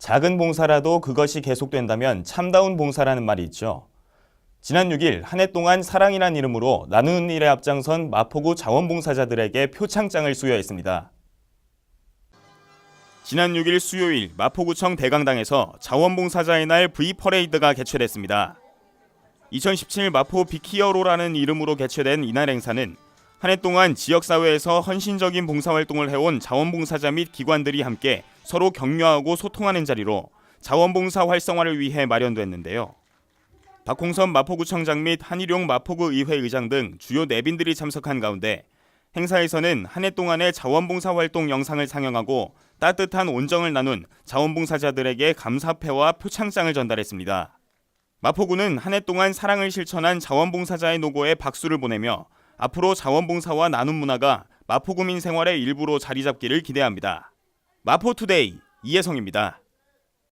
작은 봉사라도 그것이 계속된다면 참다운 봉사라는 말이 있죠. 지난 6일 한 해 동안 사랑이란 이름으로 나누는 일에 앞장선 마포구 자원봉사자들에게 표창장을 수여했습니다. 지난 6일 수요일 마포구청 대강당에서 자원봉사자의 날 V퍼레이드가 개최됐습니다. 2017 마포 빅히어로라는 이름으로 개최된 이날 행사는 한 해 동안 지역사회에서 헌신적인 봉사활동을 해온 자원봉사자 및 기관들이 함께 서로 격려하고 소통하는 자리로 자원봉사 활성화를 위해 마련됐는데요. 박홍선 마포구청장 및 한일용 마포구 의회 의장 등 주요 내빈들이 참석한 가운데 행사에서는 한 해 동안의 자원봉사 활동 영상을 상영하고 따뜻한 온정을 나눈 자원봉사자들에게 감사패와 표창장을 전달했습니다. 마포구는 한 해 동안 사랑을 실천한 자원봉사자의 노고에 박수를 보내며 앞으로 자원봉사와 나눔 문화가 마포구민 생활의 일부로 자리 잡기를 기대합니다. 마포투데이 이혜성입니다.